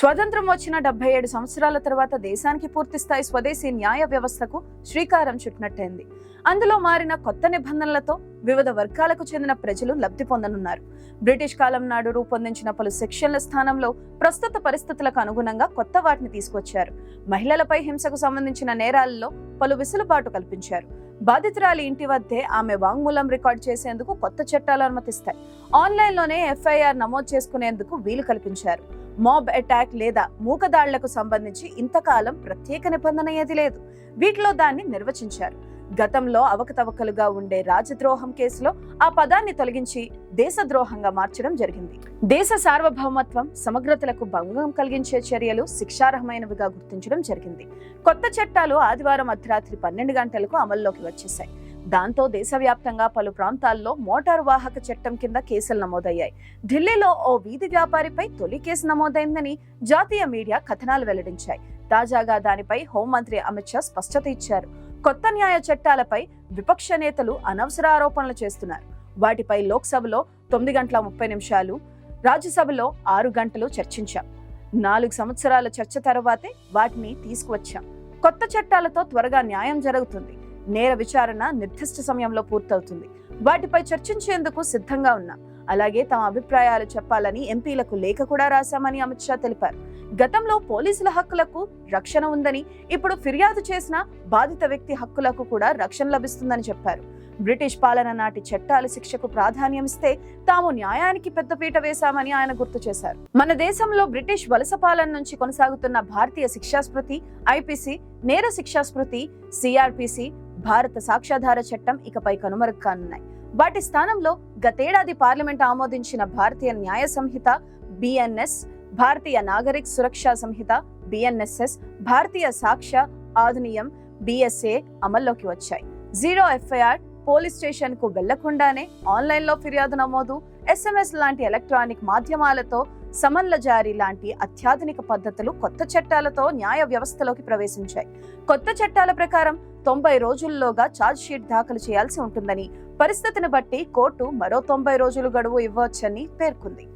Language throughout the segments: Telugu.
స్వతంత్రం వచ్చిన డెబ్బై ఏడు సంవత్సరాల తర్వాత దేశానికి పూర్తిస్థాయి స్వదేశీ న్యాయ వ్యవస్థకు శ్రీకారం చుట్టినట్టయింది. అందులో మారిన కొత్త నిబంధనలతో వివిధ వర్గాలకు చెందిన ప్రజలు లబ్ధి పొందనున్నారు. బ్రిటిష్ కాలం నాడు రూపొందించిన పలు సెక్షన్ల స్థానంలో ప్రస్తుత పరిస్థితులకు అనుగుణంగా కొత్త వాటిని తీసుకొచ్చారు. మహిళలపై హింసకు సంబంధించిన నేరాలలో పలు విసులుబాటు కల్పించారు. బాధితురాలి ఇంటి వద్దే ఆమె వాంగ్మూలం రికార్డ్ చేసేందుకు కొత్త చట్టాలు అనుమతిస్తాయి. ఆన్లైన్లోనే ఎఫ్ఐఆర్ నమోదు చేసుకునేందుకు వీలు కల్పించారు. మాబ్ అటాక్ లేదా మూకదాళ్ళకు సంబంధించి ఇంతకాలం ప్రత్యేక నిబంధన ఏది లేదు. వీటిలో దాన్ని నిర్వచించారు. గతంలో అవకతవకలుగా ఉండే రాజద్రోహం కేసులో ఆ పదాన్ని తొలగించి దేశద్రోహంగా మార్చడం జరిగింది. దేశ సార్వభౌమత్వం సమగ్రతలకు భంగం కలిగించే చర్యలు శిక్షార్హమైనవిగా గుర్తించడం జరిగింది. కొత్త చట్టాలు ఆదివారం అర్ధరాత్రి పన్నెండు గంటలకు అమల్లోకి వచ్చేశాయి. దాంతో దేశవ్యాప్తంగా పలు ప్రాంతాల్లో మోటారు వాహక చట్టం కింద కేసులు నమోదయ్యాయి. ఢిల్లీలో ఓ వీధి వ్యాపారిపై తొలి కేసు నమోదైందని జాతీయ మీడియా కథనాలు వెల్లడించాయి. తాజాగా దానిపై హోంమంత్రి అమిత్ షా స్పష్టత ఇచ్చారు. కొత్త న్యాయ చట్టాలపై విపక్ష నేతలు అనవసర ఆరోపణలు చేస్తున్నారు. వాటిపై లోక్సభలో తొమ్మిది గంటల ముప్పై నిమిషాలు రాజ్యసభలో ఆరు గంటలు చర్చించాం. నాలుగు సంవత్సరాల చర్చ తర్వాతే వాటిని తీసుకువచ్చాం. కొత్త చట్టాలతో త్వరగా న్యాయం జరుగుతుంది. నేర విచారణ నిర్దిష్ట సమయంలో పూర్తవుతుంది. వాటిపై చర్చించేందుకు సిద్ధంగా ఉన్నాం. అలాగే తమ అభిప్రాయాలు చెప్పాలని ఎంపీలకు లేఖ కూడా రాశామని అమిత్ షా తెలిపారు. గతంలో పోలీసుల హక్కులకు రక్షణ ఉందని ఇప్పుడు ఫిర్యాదు చేసిన బాధిత వ్యక్తి హక్కులకు కూడా రక్షణ లభిస్తుందని చెప్పారు. బ్రిటిష్ పాలన నాటి చట్టాలు శిక్షకు ప్రాధాన్యం ఇస్తే తాము న్యాయానికి పెద్దపీట వేశామని ఆయన గుర్తు చేశారు. మన దేశంలో బ్రిటిష్ వలస పాలన నుంచి కొనసాగుతున్న భారతీయ శిక్షాస్మృతి ఐపీసీ నేర శిక్షాస్మృతి సిఆర్పిసి భారత సాక్ష్యాధార చట్టం ఇకపై కనుమరుగు కానున్నాయి వాటి స్థానంలో గతేడాది పార్లమెంట్ ఆమోదించిన Bharatiya Nyaya Sanhita BNS Bharatiya Nagarik Suraksha Sanhita BNSS Bharatiya Sakshya Adhiniyam BSA అమల్లోకి వచ్చాయి. జీరో ఎఫ్ఐఆర్ పోలీస్ స్టేషన్కు వెళ్ళకుండానే ఆన్లైన్లో ఫిర్యాదు నమోదు ఎస్ఎంఎస్ లాంటి ఎలక్ట్రానిక్ మాధ్యమాలతో సమన్ల జారీ లాంటి అత్యాధునిక పద్ధతులు కొత్త చట్టాలతో న్యాయ వ్యవస్థలోకి ప్రవేశించాయి. కొత్త చట్టాల ప్రకారం తొంభై రోజుల్లోగా ఛార్జ్ షీట్ దాఖలు చేయాల్సి ఉంటుందని పరిస్థితిని బట్టి కోర్టు మరో తొంభై రోజులు గడువు ఇవ్వవచ్చని పేర్కొంది.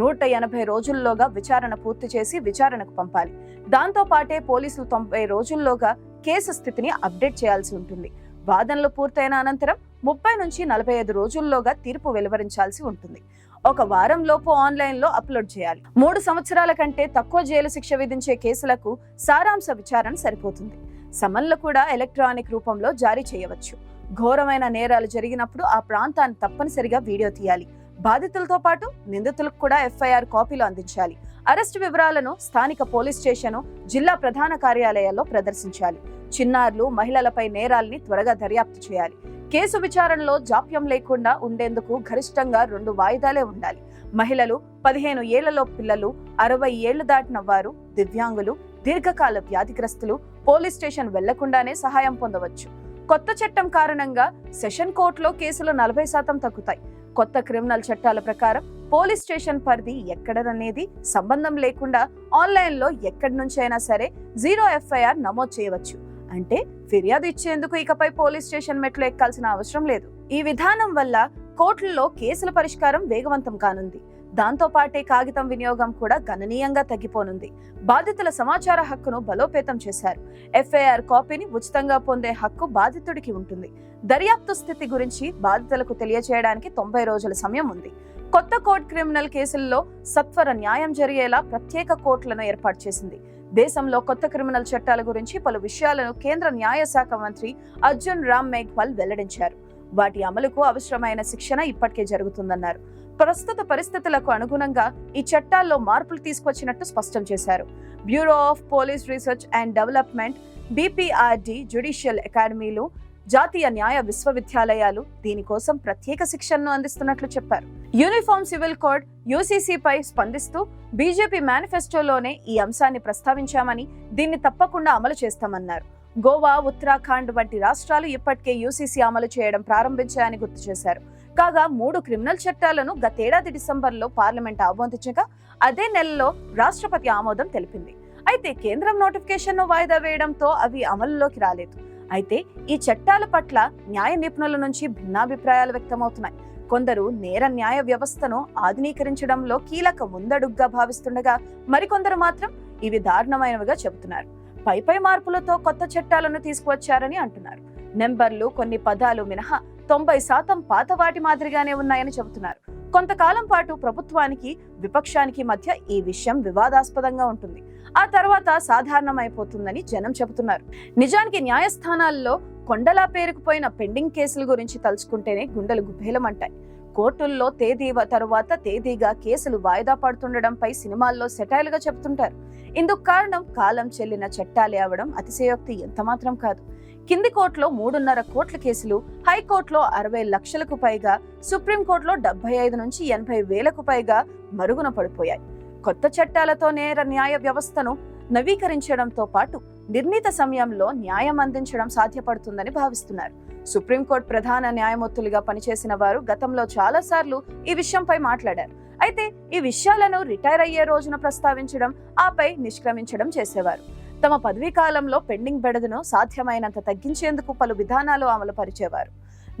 నూట ఎనభై రోజుల్లోగా విచారణ పూర్తి చేసి విచారణకు పంపాలి. దాంతో పాటే పోలీసులు తొంభై రోజుల్లోగా కేసు స్థితిని అప్డేట్ చేయాల్సి ఉంటుంది. వాదనలు పూర్తయిన అనంతరం ముప్పై నుంచి నలభై ఐదు రోజుల్లోగా తీర్పు వెలువరించాల్సి ఉంటుంది. ఒక వారం లోపు ఆన్లైన్లో అప్లోడ్ చేయాలి. మూడు సంవత్సరాల కంటే తక్కువ జైలు శిక్ష విధించే కేసులకు సారాంశ విచారణ సరిపోతుంది. సమన్లు కూడా ఎలక్ట్రానిక్ రూపంలో జారీ చేయవచ్చు. ఘోరమైన నేరాలు జరిగినప్పుడు ఆ ప్రాంతాన్ని తప్పనిసరిగా వీడియో తీయాలి. బాధితులతో పాటు నిందితులకు కూడా ఎఫ్ఐఆర్ కాపీలు అందించాలి. అరెస్టు వివరాలను స్థానిక పోలీస్ స్టేషను జిల్లా ప్రధాన కార్యాలయాల్లో ప్రదర్శించాలి. చిన్నారులు మహిళలపై నేరాల్ని త్వరగా దర్యాప్తు చేయాలి. కేసు విచారణలో జాప్యం లేకుండా ఉండేందుకు గరిష్టంగా రెండు వాయిదాలే ఉండాలి. మహిళలు పదిహేను ఏళ్ళలో పిల్లలు అరవై ఏళ్ళు దాటిన వారు దివ్యాంగులు దీర్ఘకాల వ్యాధిగ్రస్తులు పోలీస్ స్టేషన్ వెళ్ళకుండానే సహాయం పొందవచ్చు. కొత్త చట్టం కారణంగా సెషన్ కోర్టులో కేసులు నలభై శాతం తగ్గుతాయి. కొత్త క్రిమినల్ చట్టాల ప్రకారం పోలీస్ స్టేషన్ పరిధి ఎక్కడననేది సంబంధం లేకుండా ఆన్లైన్లో ఎక్కడి నుంచైనా సరే జీరో ఎఫ్ఐఆర్ నమోదు చేయవచ్చు. అంటే ఫిర్యాదు ఇచ్చేందుకు ఇకపై పోలీస్ స్టేషన్ మెట్లు ఎక్కాల్సిన అవసరం లేదు. ఈ విధానం వల్ల కోర్టుల్లో కేసుల పరిష్కారం వేగవంతం కానుంది. దాంతోపాటే కాగితం వినియోగం కూడా గణనీయంగా తగ్గిపోనుంది. బాధితుల సమాచార హక్కును బలోపేతం చేశారు. ఎఫ్ఐఆర్ కాపీని ఉచితంగా పొందే హక్కు బాధితుడికి ఉంటుంది. దర్యాప్తు స్థితి గురించి బాధితులకు తెలియజేయడానికి తొంభై రోజుల సమయం ఉంది. కొత్త కోర్టు క్రిమినల్ కేసుల్లో సత్వర న్యాయం జరిగేలా ప్రత్యేక కోర్టులను ఏర్పాటు చేసింది. దేశంలో కొత్త క్రిమినల్ చట్టాల గురించి పలు విషయాలను కేంద్ర న్యాయ శాఖ మంత్రి అర్జున్ రామ్ మేఘ్వాల్ వెల్లడించారు. వాటి అమలుకు అవసరమైన శిక్షణ ఇప్పటికే జరుగుతుందన్నారు. ప్రస్తుత పరిస్థితులకు అనుగుణంగా ఈ చట్టాల్లో మార్పులు తీసుకొచ్చినట్టు స్పష్టం చేశారు. Bureau of police research and development BPRD judicial అకాడమీలు జాతీయ న్యాయ విశ్వవిద్యాలయాలు దీనికోసం ప్రత్యేక శిక్షణను అందిస్తున్నట్లు చెప్పారు. యూనిఫామ్ సివిల్ కోడ్ యూసీసీపై స్పందిస్తూ బీజేపీ మేనిఫెస్టోలోనే ఈ అంశాన్ని ప్రస్తావించామని దీన్ని తప్పకుండా అమలు చేస్తామన్నారు. గోవా ఉత్తరాఖండ్ వంటి రాష్ట్రాలు ఇప్పటికే యూసీసీ అమలు చేయడం ప్రారంభించాయని గుర్తు చేశారు. కాగా మూడు క్రిమినల్ చట్టాలను గతేడాది డిసెంబర్లో పార్లమెంట్ ఆమోదించగా అదే నెలలో రాష్ట్రపతి ఆమోదం తెలిపింది. అయితే కేంద్రం నోటిఫికేషన్ను వాయిదా వేయడంతో అవి అమలులోకి రాలేదు. అయితే ఈ చట్టాల పట్ల న్యాయ నిపుణుల నుంచి భిన్నాభిప్రాయాలు వ్యక్తమవుతున్నాయి. కొందరు నేర న్యాయ వ్యవస్థను ఆధునీకరించడంలో కీలక ముందడుగ్గా భావిస్తుండగా మరికొందరు మాత్రం ఇవి దారుణమైనవిగా చెబుతున్నారు. పై పై మార్పులతో కొత్త చట్టాలను తీసుకువచ్చారని అంటున్నారు. నెంబర్లు కొన్ని పదాలు మినహా తొంభై శాతం పాత వాటి మాదిరిగానే ఉన్నాయని చెబుతున్నారు. కొంతకాలం పాటు ప్రభుత్వానికి విపక్షానికి మధ్య ఈ విషయం వివాదాస్పదంగా ఉంటుంది. ఆ తర్వాత సాధారణమైపోతుందని జనం చెబుతున్నారు. నిజానికి న్యాయస్థానాల్లో కొండలా పేరుకుపోయిన పెండింగ్ కేసుల గురించి తలుచుకుంటేనే గుండెలు గుభేలమంటాయి కోర్టుల్లో తేదీ తరువాత తేదీగా కేసులు వాయిదా పడుతుండడంపై సినిమాల్లో సెటైల్గా చెబుతుంటారు. ఇందుకు కారణం కాలం చెల్లిన చట్టాలే అవడం అతిశయోక్తి ఎంతమాత్రం కాదు. కింది కోర్టులో మూడున్నర కోట్ల కేసులు హైకోర్టులో అరవై లక్షలకు పైగా సుప్రీంకోర్టులో డెబ్బై ఐదు నుంచి ఎనభై వేలకు పైగా మరుగున పడిపోయాయి. కొత్త చట్టాలతో నేర న్యాయ వ్యవస్థను నవీకరించడంతో పాటు నిర్ణీత సమయంలో న్యాయం అందించడం సాధ్యపడుతుందని భావిస్తున్నారు. సుప్రీంకోర్టు ప్రధాన న్యాయమూర్తులుగా పనిచేసిన వారు గతంలో చాలాసార్లు ఈ విషయంపై మాట్లాడారు. అయితే ఈ విషయాలను రిటైర్ అయ్యే రోజున ప్రస్తావించడం ఆపై నిష్క్రమించడం చేసేవారు. తమ పదవీ కాలంలో పెండింగ్ బెడదను సాధ్యమైనంత తగ్గించేందుకు పలు విధానాలు అమలు పరిచేవారు.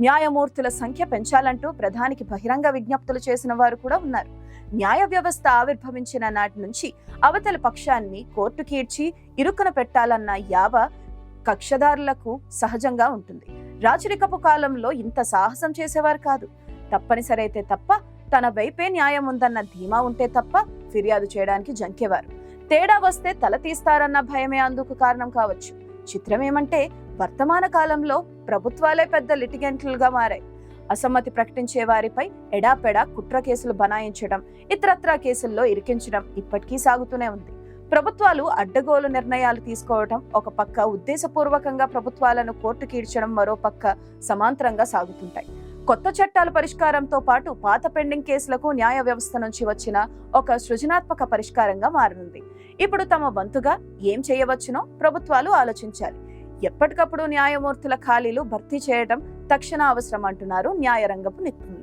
న్యాయమూర్తుల సంఖ్య పెంచాలంటూ ప్రధానికి బహిరంగ విజ్ఞప్తులు చేసిన వారు కూడా ఉన్నారు. న్యాయ వ్యవస్థ ఆవిర్భవించిన నాటి నుంచి అవతల పక్షాన్ని కోర్టు ఇడ్చి ఇరుకున పెట్టాలన్న యావ కక్షదారులకు సహజంగా ఉంటుంది. రాచరికపు కాలంలో ఇంత సాహసం చేసేవారు కాదు. తప్పనిసరైతే తప్ప తన వైపే న్యాయం ఉందన్న ధీమా ఉంటే తప్ప ఫిర్యాదు చేయడానికి జంకేవారు. తేడా వస్తే తల తీస్తారన్న భయమే అందుకు కారణం కావచ్చు. చిత్రం ఏమంటే వర్తమాన కాలంలో ప్రభుత్వాలే పెద్ద లిటిగెంట్లుగా మారాయి. అసమ్మతి ప్రకటించే వారిపై ఎడాపెడా కుట్ర కేసులు బనాయించడం ఇతరత్రా కేసుల్లో ఇరికించడం ఇప్పటికీ సాగుతూనే ఉంది. ప్రభుత్వాలు అడ్డగోలు నిర్ణయాలు తీసుకోవడం ఒక పక్క ఉద్దేశపూర్వకంగా ప్రభుత్వాలను కోర్టు కీడ్చడం మరో పక్క సమాంతరంగా సాగుతుంటాయి. కొత్త చట్టాల పరిష్కారంతో పాటు పాత పెండింగ్ కేసులకు న్యాయ వ్యవస్థ నుంచి వచ్చిన ఒక సృజనాత్మక పరిష్కారంగా మారనుంది. ఇప్పుడు తమ వంతుగా ఏం చేయవచ్చునో ప్రభుత్వాలు ఆలోచించాలి. ఎప్పటికప్పుడు న్యాయమూర్తుల ఖాళీలు భర్తీ చేయడం తక్షణ అవసరం అంటున్నారు న్యాయరంగపు నిపుణులు.